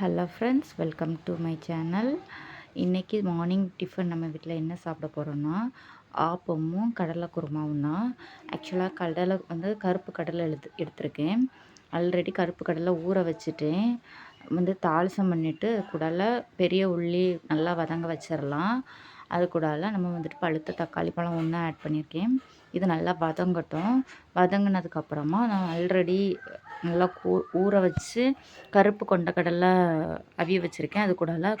Hello friends welcome to my channel இன்றைக்கி morning tiffin நம்ம வீட்டில் என்ன சாப்பிட போகிறோன்னா ஆப்பமும் கடலை குருமாவும் தான் ஆக்சுவலாக கடலை வந்து கருப்பு கடலை எடுத்து எடுத்திருக்கேன். ஆல்ரெடி கருப்பு கடலை ஊற வச்சுட்டேன். வந்து தாளிசம் பண்ணிவிட்டு கூடால பெரிய உள்ளி நல்லா வதங்க வச்சிடலாம் அது கூடால நம்ம வந்துட்டு பழுத்த தக்காளி பழம் ஒன்று ஆட் பண்ணியிருக்கேன் இது நல்லா வதங்கட்டும். வதங்கினதுக்கப்புறமா நான் ஆல்ரெடி நல்லா கூ ஊற வச்சு கருப்பு கொண்டக்கடலை அவிய வச்சுருக்கேன். அது கூடலாம்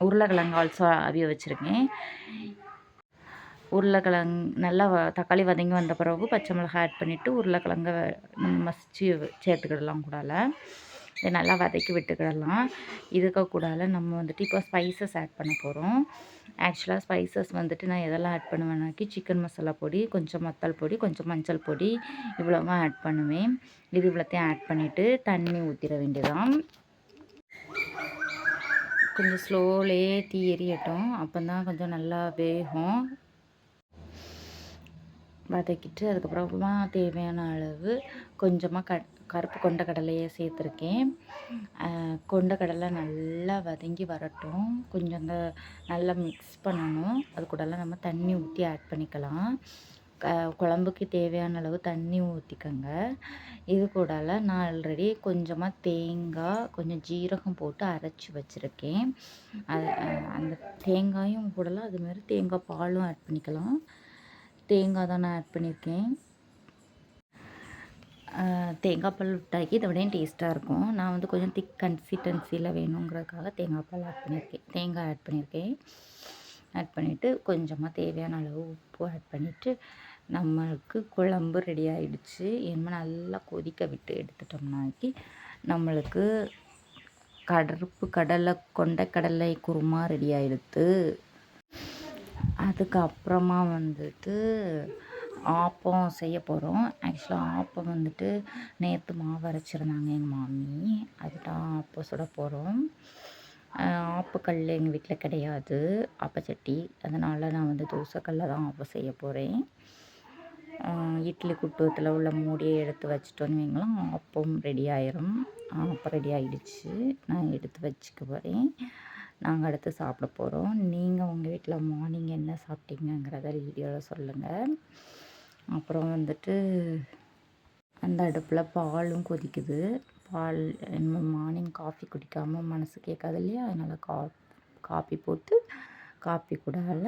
உருளைக்கிழங்கு ஆல்சோ அவிய வச்சுருக்கேன். உருளைக்கிழங்கு நல்லா வ தக்காளி வதங்கி வந்த பிறகு பச்சை மிளகாய் ஆட் பண்ணிவிட்டு உருளைக்கிழங்க மசிச்சு சேர்த்துக்கிடலாம் கூடால. இதை நல்லா வதக்கி விட்டுக்கிடலாம். இதுக்கு கூடால நம்ம வந்துட்டு இப்போ ஸ்பைசஸ் ஆட் பண்ண போகிறோம் ஆக்சுவலாக ஸ்பைசஸ் வந்துட்டு நான் எதெல்லாம் ஆட் பண்ணுவேன்னாக்கி சிக்கன் மசாலா பொடி கொஞ்சம் மத்தல் பொடி கொஞ்சம் மஞ்சள் பொடி இவ்வளோவா ஆட் பண்ணுவேன். இது இவ்வளோத்தையும் ஆட் பண்ணிவிட்டு தண்ணி ஊற்றிட வேண்டியதான் கொஞ்சம் ஸ்லோலே தீ எரியட்டும். அப்போ தான் கொஞ்சம் நல்லா வேகும். வதக்கிட்டு அதுக்கப்புறமா தேவையான அளவு கொஞ்சமாக க கருப்பு கொண்ட கடலையை சேர்த்துருக்கேன். கொண்ட கடலை நல்லா வதங்கி வரட்டும். கொஞ்சம் நல்லா மிக்ஸ் பண்ணணும். அது கூடலாம் நம்ம தண்ணி ஊற்றி ஆட் பண்ணிக்கலாம். க குழம்புக்கு தேவையான அளவு தண்ணி ஊற்றிக்கோங்க இது கூடால நான் ஆல்ரெடி கொஞ்சமாக தேங்காய் கொஞ்சம் ஜீரகம் போட்டு அரைச்சி வச்சுருக்கேன். அந்த தேங்காயும் கூடலாம் அதுமாரி தேங்காய் பாலும் ஆட் பண்ணிக்கலாம். தேங்காய் தான் நான் ஆட் பண்ணியிருக்கேன். தேங்காய் பால் விட்டாக்கி இதை விடையும் டேஸ்ட்டாக இருக்கும். நான் வந்து கொஞ்சம் திக் கன்சிஸ்டன்சியில் வேணுங்கிறதுக்காக தேங்காய் பால் ஆட் பண்ணியிருக்கேன். தேங்காய் ஆட் பண்ணியிருக்கேன். ஆட் பண்ணிவிட்டு கொஞ்சமாக தேவையான அளவு உப்பு ஆட் பண்ணிவிட்டு நம்மளுக்கு குழம்பு ரெடி ஆகிடுச்சு என்ன நல்லா கொதிக்க விட்டு எடுத்துட்டோம்னாக்கி நம்மளுக்கு கடற்பு கடலை கொண்ட கடலை குருமா ரெடி ஆகிடுது அதுக்கப்புறமா வந்துட்டு ஆப்பம் செய்ய போகிறோம் ஆக்சுவலாக ஆப்பம் வந்துட்டு நேற்று மாவு அரைச்சிருந்தாங்க எங்கள் மாமி. அதுதான் ஆப்பம் சுட போகிறோம் ஆப்பக்கல் எங்கள் வீட்டில் கிடையாது. ஆப்பச்சட்டி அதனால் நான் வந்து தோசைக்கல்ல தான் ஆப்பம் செய்ய போகிறேன் இட்லி குட்டுவத்தில் உள்ள மூடியை எடுத்து வச்சிட்டோன்னு வைங்களேன். ஆப்பம் ரெடி ஆயிரும். ஆப்பம் ரெடி ஆகிடுச்சு நான் எடுத்து வச்சுக்க போகிறேன் நாங்கள் அடுத்து சாப்பிட போகிறோம் நீங்கள் உங்கள் வீட்டில் மார்னிங் என்ன சாப்பிட்டீங்கங்கிறத வீடியோவில் சொல்லுங்கள் அப்புறம் வந்துட்டு அந்த அடுப்பில் பாலும் கொதிக்குது. பால் மார்னிங் காஃபி குடிக்காமல் மனசு கேட்காது இல்லையா? அதனால் கா காஃபி போட்டு காஃபி கூடால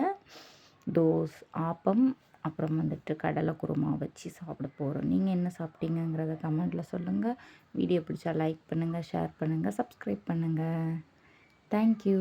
தோஸ் ஆப்பம் அப்புறம் வந்துட்டு கடலை குருமா வச்சு சாப்பிட போகிறோம் நீங்கள் என்ன சாப்பிட்டீங்கங்கிறத கமெண்ட்டில் சொல்லுங்கள் வீடியோ பிடிச்சா லைக் பண்ணுங்கள் ஷேர் பண்ணுங்கள் சப்ஸ்கிரைப் பண்ணுங்கள் தேங்க்யூ